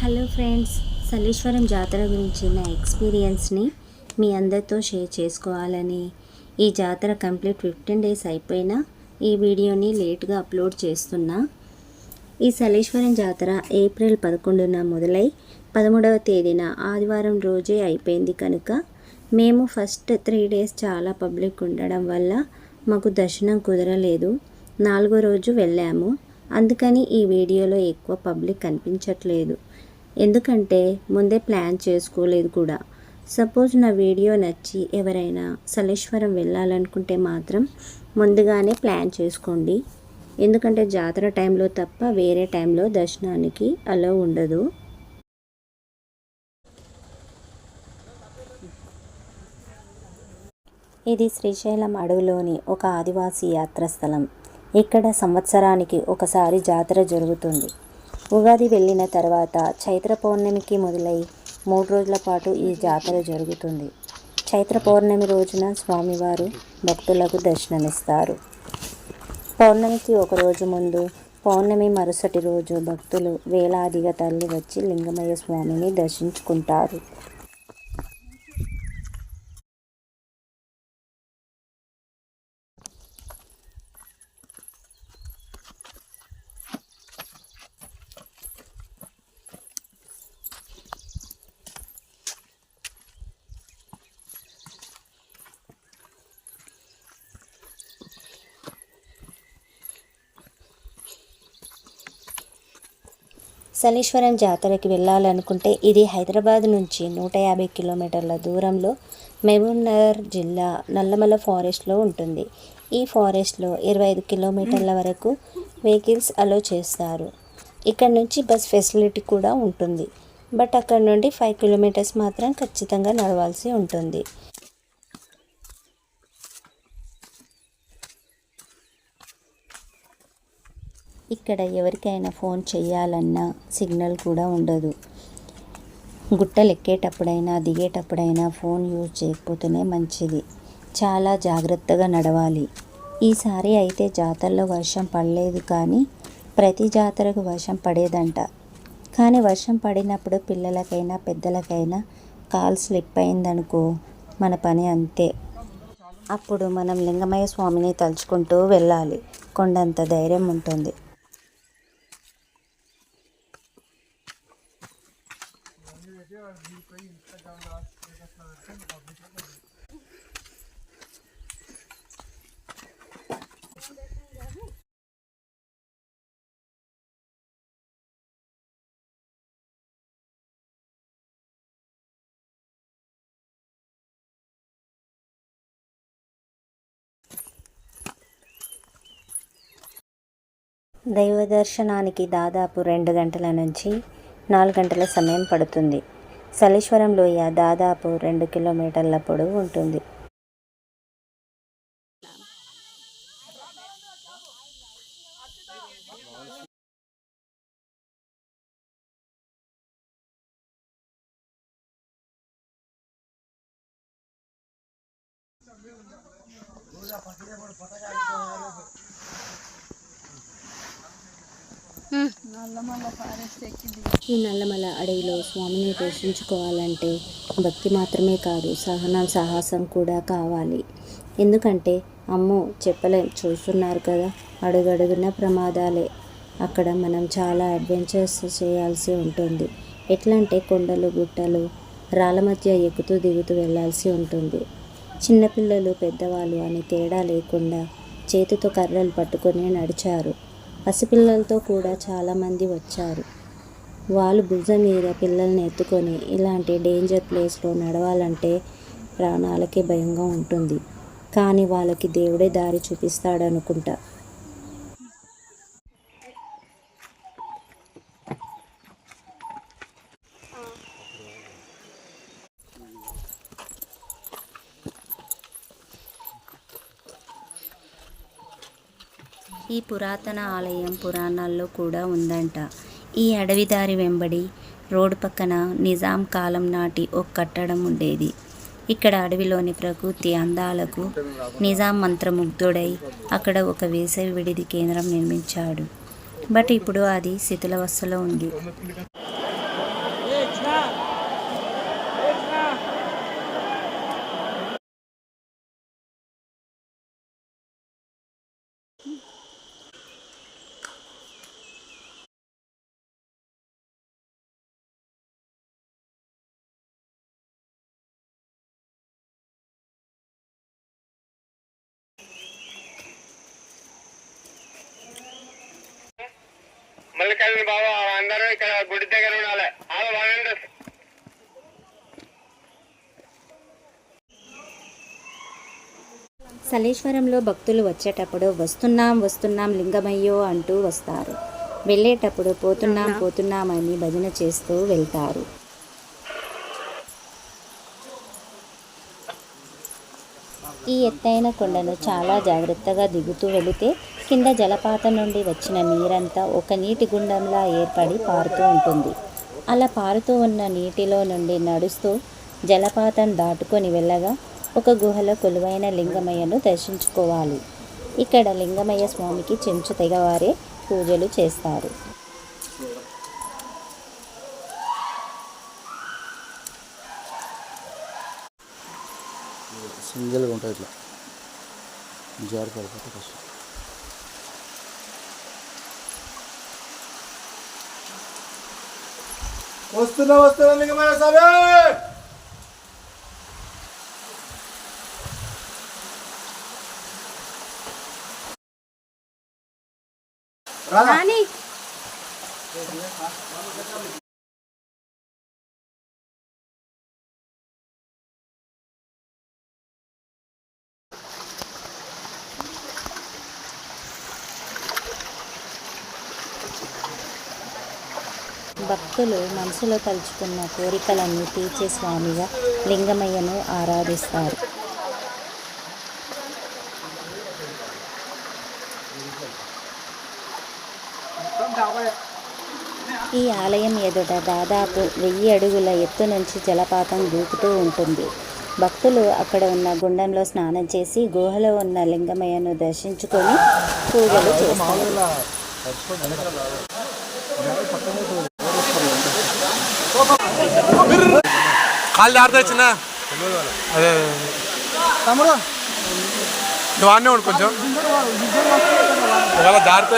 Hello friends సలీశ్వరం జాతర గురించి నా ఎక్స్పీరియన్స్ని మీ అందరితో షేర్ చేసుకోవాలని. ఈ జాతర కంప్లీట్ ఫిఫ్టీన్ డేస్ అయిపోయినా ఈ వీడియోని లేట్గా అప్లోడ్ చేస్తున్నా. ఈ సలేశ్వరం జాతర ఏప్రిల్ పదకొండున మొదలై పదమూడవ తేదీన ఆదివారం రోజే అయిపోయింది కనుక మేము ఫస్ట్ త్రీ డేస్ చాలా పబ్లిక్ ఉండడం వల్ల మాకు దర్శనం కుదరలేదు. నాలుగో రోజు వెళ్ళాము. అందుకని ఈ వీడియోలో ఎక్కువ పబ్లిక్ కనిపించట్లేదు. ఎందుకంటే ముందే ప్లాన్ చేసుకోలేదు కూడా. సపోజ్ నా వీడియో నచ్చి ఎవరైనా సలేశ్వరం వెళ్ళాలనుకుంటే మాత్రం ముందుగానే ప్లాన్ చేసుకోండి. ఎందుకంటే జాతర టైంలో తప్ప వేరే టైంలో దర్శనానికి అలో ఉండదు. ఇది శ్రీశైలం అడవిలోని ఒక ఆదివాసీ యాత్రాస్థలం ఇక్కడ సంవత్సరానికి ఒకసారి జాతర జరుగుతుంది. ఉగాది వెళ్ళిన తర్వాత చైత్ర పౌర్ణమికి మొదలై మూడు రోజుల పాటు ఈ జాతర జరుగుతుంది. చైత్ర పౌర్ణమి రోజున స్వామివారు భక్తులకు దర్శనమిస్తారు. పౌర్ణమికి ఒక రోజు ముందు పౌర్ణమి మరుసటి రోజు భక్తులు వేలాదిగా తల్లి వచ్చి లింగమయ్య స్వామిని దర్శించుకుంటారు. సలీశ్వరం జాతరకి వెళ్ళాలనుకుంటే ఇది హైదరాబాద్ నుంచి నూట యాభై కిలోమీటర్ల దూరంలో మహబూబ్నగర్ జిల్లా నల్లమల ఫారెస్ట్లో ఉంటుంది. ఈ ఫారెస్ట్లో ఇరవై ఐదు కిలోమీటర్ల వరకు వెహికల్స్ అలో చేస్తారు. ఇక్కడ నుంచి బస్ ఫెసిలిటీ కూడా ఉంటుంది. బట్ అక్కడ నుండి ఫైవ్ కిలోమీటర్స్ మాత్రం ఖచ్చితంగా నడవాల్సి ఉంటుంది. ఇక్కడ ఎవరికైనా ఫోన్ చేయాలన్నా సిగ్నల్ కూడా ఉండదు. గుట్టలు ఎక్కేటప్పుడైనా దిగేటప్పుడైనా ఫోన్ యూజ్ చేయకపోతేనే మంచిది. చాలా జాగ్రత్తగా నడవాలి. ఈసారి అయితే జాతరలో వర్షం పడలేదు కానీ ప్రతి జాతరకు వర్షం పడేదంట. కానీ వర్షం పడినప్పుడు పిల్లలకైనా పెద్దలకైనా కాల్ స్లిప్ అయిందనుకో మన పని అంతే. అప్పుడు మనం లింగమయ్య స్వామిని తలుచుకుంటూ వెళ్ళాలి. కొండంత ధైర్యం ఉంటుంది. దైవ దర్శనానికి దాదాపు రెండు గంటల నుంచి నాలుగు గంటల సమయం పడుతుంది. సలేశ్వరం లోయ దాదాపు రెండు కిలోమీటర్ల పొడవు ఉంటుంది. ఈ నల్లమల అడవిలో స్వామిని దర్శించుకోవాలంటే భక్తి మాత్రమే కాదు సహనం సాహసం కూడా కావాలి. ఎందుకంటే అమ్మో చెప్పలేం చూస్తున్నారు కదా అడుగడుగున ప్రమాదాలే. అక్కడ మనం చాలా అడ్వెంచర్స్ చేయాల్సి ఉంటుంది. ఎట్లా అంటే కొండలు గుట్టలు రాళ్ళ మధ్య ఎక్కుతూ దిగుతూ వెళ్ళాల్సి ఉంటుంది. చిన్నపిల్లలు పెద్దవాళ్ళు అని తేడా లేకుండా చేతితో కర్రలు పట్టుకొని నడిచారు. పసిపిల్లలతో కూడా చాలామంది వచ్చారు. వాళ్ళు భుజం మీద పిల్లల్ని ఎత్తుకొని ఇలాంటి డేంజర్ ప్లేస్లో నడవాలంటే ప్రాణాలకే భయంగా ఉంటుంది. కానీ వాళ్ళకి దేవుడే దారి చూపిస్తాడనుకుంటా. ఈ పురాతన ఆలయం పురాణాల్లో కూడా ఉందంట. ఈ అడవిదారి వెంబడి రోడ్డు పక్కన నిజాం కాలం నాటి ఒక కట్టడం ఉండేది. ఇక్కడ అడవిలోని ప్రకృతి అందాలకు నిజాం మంత్రముగ్ధుడై అక్కడ ఒక వేసవి విడిది కేంద్రం నిర్మించాడు. బట్ ఇప్పుడు అది శిథిలవస్థలో ఉంది. మల్లికార్జున బాబు అందరూ ఇక్కడ గుడి దగ్గర ఉండాలి. అలా వాలంటీర్స్ సలేశ్వరంలో భక్తులు వచ్చేటప్పుడు వస్తున్నాం వస్తున్నాం లింగమయ్యో అంటూ వస్తారు. వెళ్ళేటప్పుడు పోతున్నాం పోతున్నాం అని భజన చేస్తూ వెళ్తారు. ఈ ఎత్తైన కొండను చాలా జాగ్రత్తగా దిగుతూ వెళితే కింద జలపాతం నుండి వచ్చిన నీరంతా ఒక నీటి గుండంలా ఏర్పడి పారుతూ ఉంటుంది. అలా పారుతూ ఉన్న నీటిలో నుండి నడుస్తూ జలపాతం దాటుకొని వెళ్ళగా ఒక గుహలో కొలువైన లింగమయ్యను దర్శించుకోవాలి. ఇక్కడ లింగమయ్య స్వామికి చెంచు తెగవారే పూజలు చేస్తారు. సింగిల్గా ఉంటుంది ఇట్లా. జారి పడిపోతే వస్తున్నా వస్తున్నా లింగమయ్య స్వామి రాదా భక్తులు మనసులో తలుచుకున్న కోరికలన్నీ తీర్చే స్వామిగా లింగమయ్యను ఆరాధిస్తారు. ఈ ఆలయం ఎదుట దాదాపు వెయ్యి అడుగుల ఎత్తు నుంచి జలపాతం దూకుతూ ఉంటుంది. భక్తులు అక్కడ ఉన్న గుండంలో స్నానం చేసి గుహలో ఉన్న లింగమయ్యను దర్శించుకొని పూజలు చేస్తారు. కాలు జాగ్రత్త వచ్చిన అదే తమ్ముడు నువ్వు ఆడనే ఉండు కొంచెం ఒకవేళ జాగ్రత్త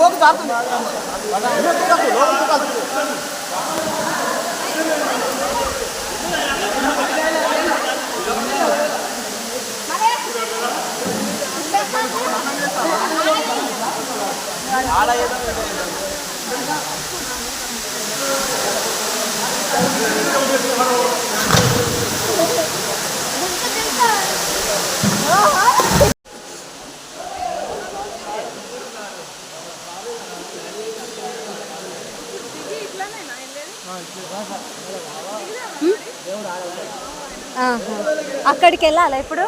అటు పోకు జారుతుంది అక్కడికి వెళ్ళాలా ఇప్పుడు?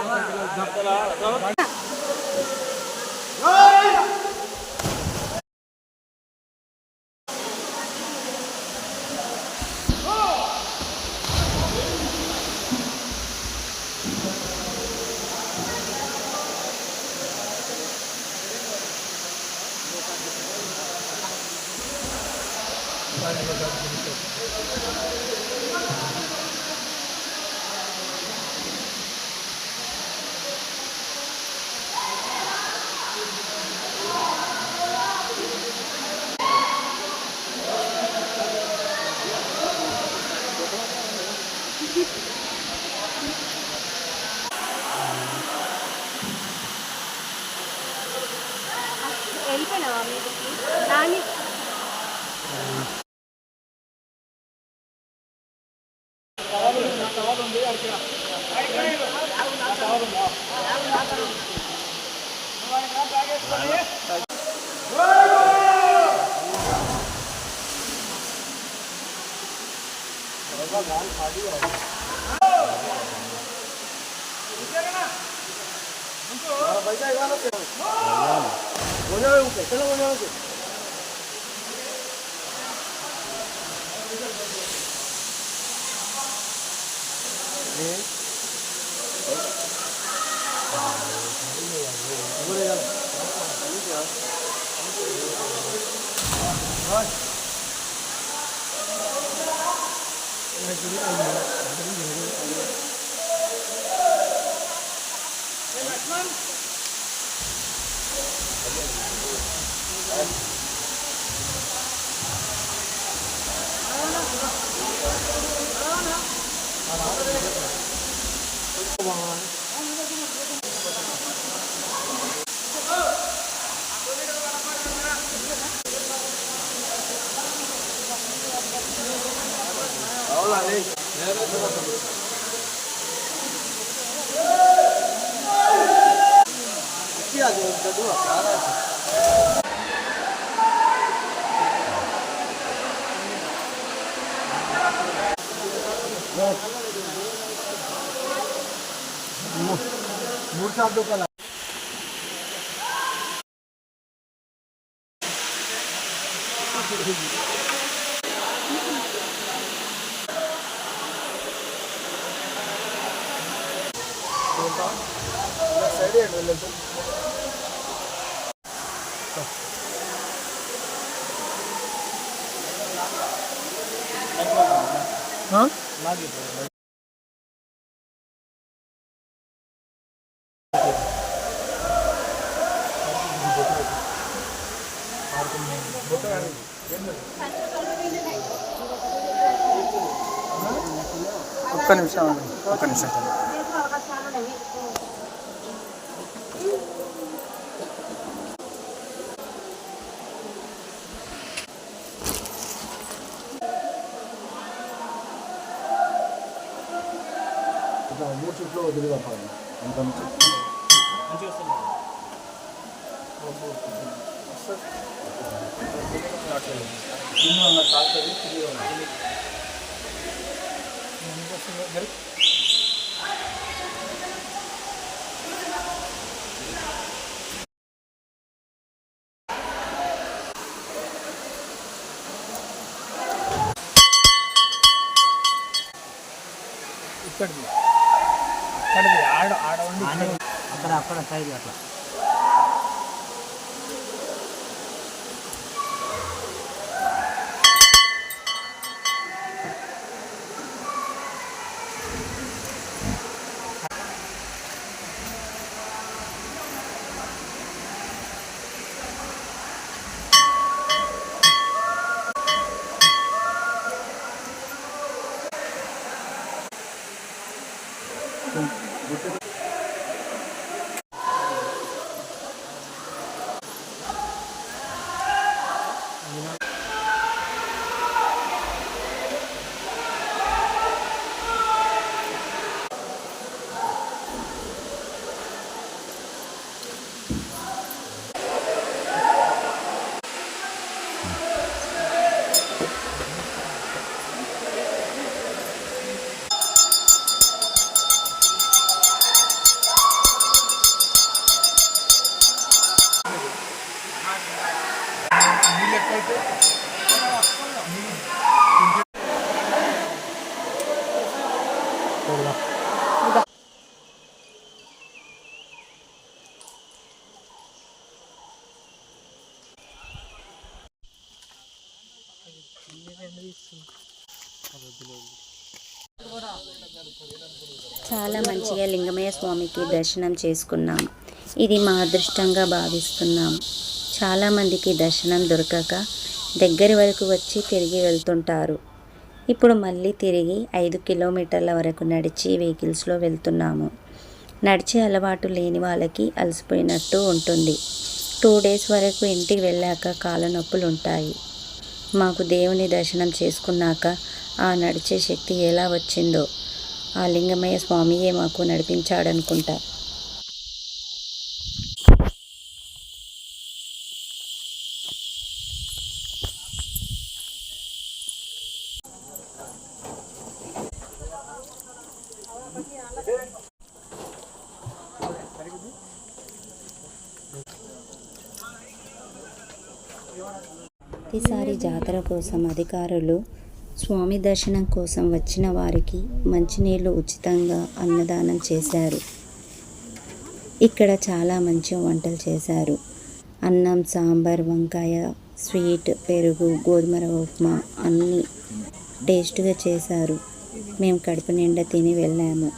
Rồi. Come on. Parabéns. Aqui a gente duas caras. Mursa do canal. Side వెళ్ళదు ఒక్క నిమిషం ఒక్క నిమిషం పంపాలి అక్కడ అక్కడ సైడ్ చాలా మంచిగా లింగమయ్య స్వామికి దర్శనం చేసుకున్నాం. ఇది మా అదృష్టంగా భావిస్తున్నాం. చాలామందికి దర్శనం దొరకక దగ్గరి వరకు వచ్చి తిరిగి వెళ్తుంటారు. ఇప్పుడు మళ్ళీ తిరిగి ఐదు కిలోమీటర్ల వరకు నడిచి వెహికల్స్లో వెళ్తున్నాము. నడిచే అలవాటు లేని వాళ్ళకి అలసిపోయినట్టు ఉంటుంది. టూ డేస్ వరకు ఇంటికి వెళ్ళాక కాళ్ళ నొప్పులు ఉంటాయి. మాకు దేవుని దర్శనం చేసుకున్నాక ఆ నడిచే శక్తి ఎలా వచ్చిందో ఆ లింగమయ్య స్వామియే మాకు నడిపించాడనుకుంటా. ప్రతిసారి జాతర కోసం అధికారులు స్వామి దర్శనం కోసం వచ్చిన వారికి మంచినీళ్ళు ఉచితంగా అన్నదానం చేశారు. ఇక్కడ చాలా మంచి వంటలు చేశారు. అన్నం సాంబార్ వంకాయ స్వీట్ పెరుగు గోధుమ ఉప్మా అన్నీ టేస్ట్గా చేశారు. మేము కడుపు నిండా తిని వెళ్ళాము.